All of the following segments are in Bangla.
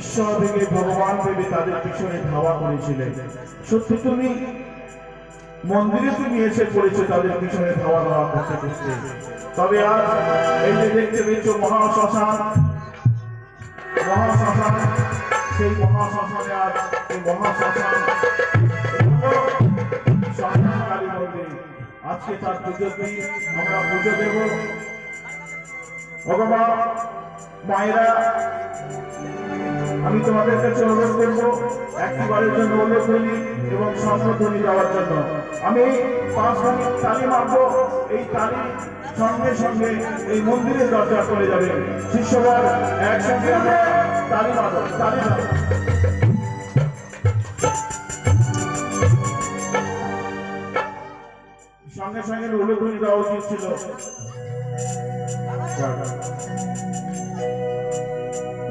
ঈশ্বর ভেবে ভগবান ভেবে তাদের পিছনে ধাওয়া করেছিলেন। সত্যি তুমি মন্দিরে তুমি এসে পড়েছো, তাদের পিছনে ধাওয়া ধাওয়া করতে করতে। তবে আজ এই যে দেখতে পেয়েছ মহাশ্মশান মহাশ্মশান, সেই মহাশ্মশানে আজ এই মহাশ্মশান আজকে তার পুজো আমরা পুজো দেব। ভগবান, মায়েরা আমি তোমাদের কাছে অনুরোধ করব একটিবারের জন্য অনুধ্বনি এবং স্বর্ণধ্বনি দেওয়ার জন্য। আমি পাঁচ মিনিট তালি মারবো, এই তালি সঙ্গে সঙ্গে এই মন্দিরের দরজা করে যাবে। শিষ্যবার একসঙ্গে আমরা তালি মারবো তালি মারবো সঙ্গে সঙ্গে উল্লেখনি দেওয়া উচিত ছিল।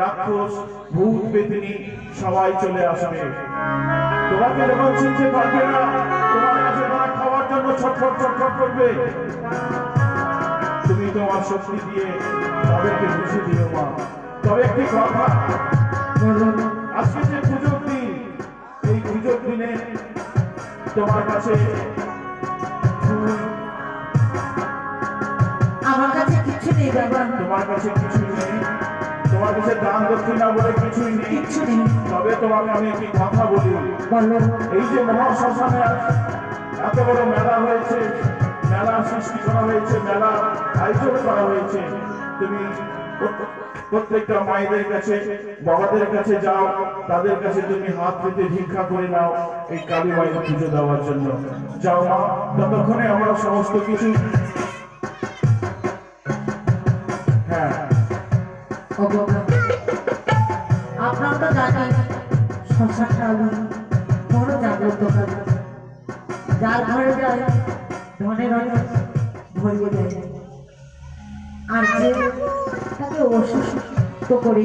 রাক্ষস ভূত পেতনি সবাই চলে আসবে। তোমাকে যখন চিনতে পারবে না তোমার কাছে তারা খাওয়ার জন্য ছটফট ছটফট করবে তুমি তোমার শক্তি দিয়ে তাদেরকে বুঝে দিও মা। তবে একটি কথা আজকে যে পুজোর দিন এই পুজোর দিনে তোমার কাছে আমার কাছে কিছু নেই বাবা। তোমার কাছে তোমার কাছে বলে কিছুই নেই। তবে তোমাকে আমি একটি কথা বলি। এই যে মহাশ্মশানে এত বড় মেলা হয়েছে মেলা সৃষ্টি করা হয়েছে মেলা আয়োজন করা হয়েছে। তুমি প্রত্যেকটা মায়েদের কাছে বাবাদের কাছে যাও তাদের কাছে তুমি হাত পেতে ভিক্ষা করে নাও এই কালী মায়ের পুজো দেওয়ার জন্য। যাও মা ততক্ষণে আমরা সমস্ত কিছু হ্যাঁ। সংসারটা আমি বড় জাগ্রত কাজ যার ঘরে যায় ধনের অনেক ভরিয়ে দেয়। আর তাকে অসুস্থ করে